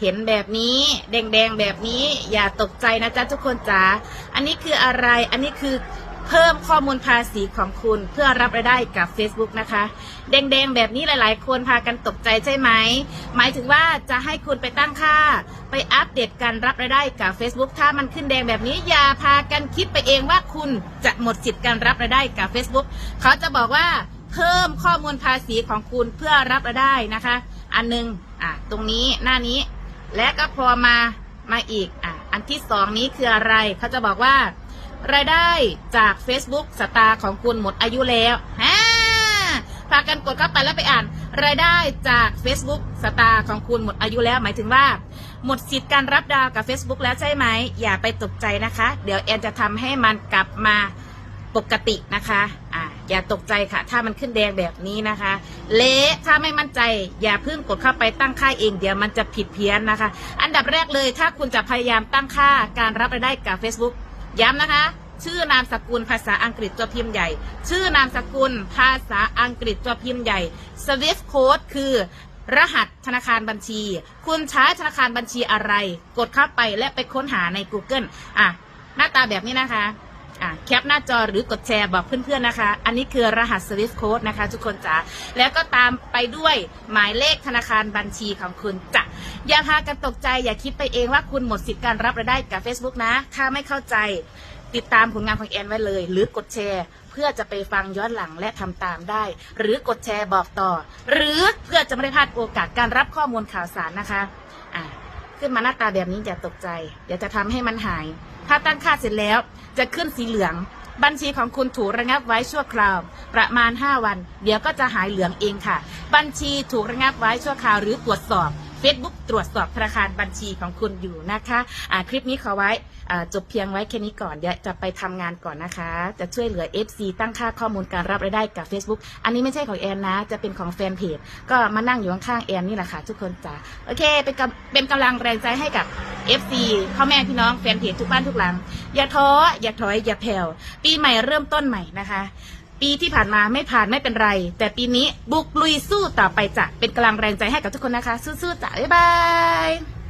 เห็นแบบนี้แดงๆแบบนี้อย่าตกใจนะจ๊ะทุกคนจ๋าอันนี้คืออะไรอันนี้คือเพิ่มข้อมูลภาษีของคุณเพื่อรับรายได้กับ Facebook นะคะ แดงๆ แบบนี้หลายๆ คนพากันตกใจใช่ไหม หมายถึงว่าจะให้คุณไปตั้งค่า ไปอัปเดตการรับรายได้กับ Facebook ถ้ามันขึ้นแดงแบบนี้อย่าพากันคิดไปเองว่าคุณจะหมดสิทธิ์การรับรายได้กับ Facebook เขาจะบอกว่าเพิ่มข้อมูลภาษีของคุณเพื่อรับรายได้นะคะ อันหนึงอะตรงนี้หน้านี้ และก็พอมามาอีกอะอันที่สองนี้คืออะไรเขาจะบอกว่า รายได้จาก Facebook สตาร์ของคุณหมดอายุแล้วฮ่าพากันกดเข้าไปแล้วไปอ่าน รายได้จาก Facebook สตาร์ของคุณหมดอายุแล้ว หมายถึงว่า หมดสิทธิ์การรับดาวกับ Facebook แล้วใช่ไหม อย่าไปตกใจนะคะ เดี๋ยวแอนจะทำให้มันกลับมาปกตินะคะ อย่าตกใจค่ะ ถ้ามันขึ้นแดงแบบนี้นะคะ เละถ้าไม่มั่นใจ อย่าเพิ่งกดเข้าไปตั้งค่าเองเดี๋ยวมันจะผิดเพี้ยนนะคะ อันดับแรกเลยถ้าคุณจะพยายามตั้งค่าการรับรายได้กับ Facebook ย้ำนะคะ ชื่อนามสกุลภาษาอังกฤษตัวพิมพ์ใหญ่ ชื่อนามสกุลภาษาอังกฤษตัวพิมพ์ใหญ่ Swift Code คือรหัสธนาคารบัญชี คุณใช้ธนาคารบัญชีอะไร กดเข้าไปและไปค้นหาใน Google อะ หน้าตาแบบนี้นะคะ อะแคปหน้าจอหรือกดแชร์บอกเพื่อนๆนะคะ อันนี้คือรหัส Swift Code นะคะทุกคนจ๋า แล้วก็ตามไปด้วยหมายเลขธนาคารบัญชีของคุณจ้ะอย่าพากันตกใจอย่าคิดไปเองว่าคุณหมดสิทธิ์การรับรายได้กับ Facebook นะ ถ้าไม่เข้าใจติดตามผลงานของแอนไว้เลย หรือกดแชร์ เพื่อจะไปฟังย้อนหลังและทำตามได้ หรือกดแชร์บอกต่อ หรือเพื่อจะไม่ได้พลาดโอกาสการรับข้อมูลข่าวสารนะคะอ่าขึ้นมาหน้าตาแบบนี้อย่าตกใจ เดี๋ยวจะทำให้มันหาย ถ้าตั้งค่าเสร็จแล้ว จะขึ้นสีเหลือง บัญชีของคุณถูกระงับไว้ชั่วคราว ประมาณ 5 วัน เดี๋ยวก็จะหายเหลืองเองค่ะ บัญชีถูกระงับไว้ชั่วคราวหรือตรวจสอบ Facebook ตรวจสอบธนาคารบัญชีของคุณอยู่นะคะอ่าคลิปนี้ขอไว้อ่าจบเพียงไว้แค่นี้ก่อน เดี๋ยวจะไปทำงานก่อนนะคะ จะช่วยเหลือ FC ตั้งค่าข้อมูลการรับรายได้กับ Facebook อันนี้ไม่ใช่ของแอนนะ จะเป็นของแฟนเพจ ก็มานั่งอยู่ข้างๆแอนนี่แหละค่ะทุกคนจ้าโอเค เป็นกำเป็นกำลังแรงใจให้กับ FC พ่อแม่พี่น้องแฟนเพจทุกบ้านทุกหลัง อย่าท้ออย่าถอยอย่าแผ่วปีใหม่เริ่มต้นใหม่นะคะ ปีที่ผ่านมาไม่ผ่านไม่เป็นไร แต่ปีนี้บุกลุยสู้ต่อไปจ้ะเป็นกำลังแรงใจให้กับทุกคนนะคะ สู้ๆจ้ะบ๊ายบาย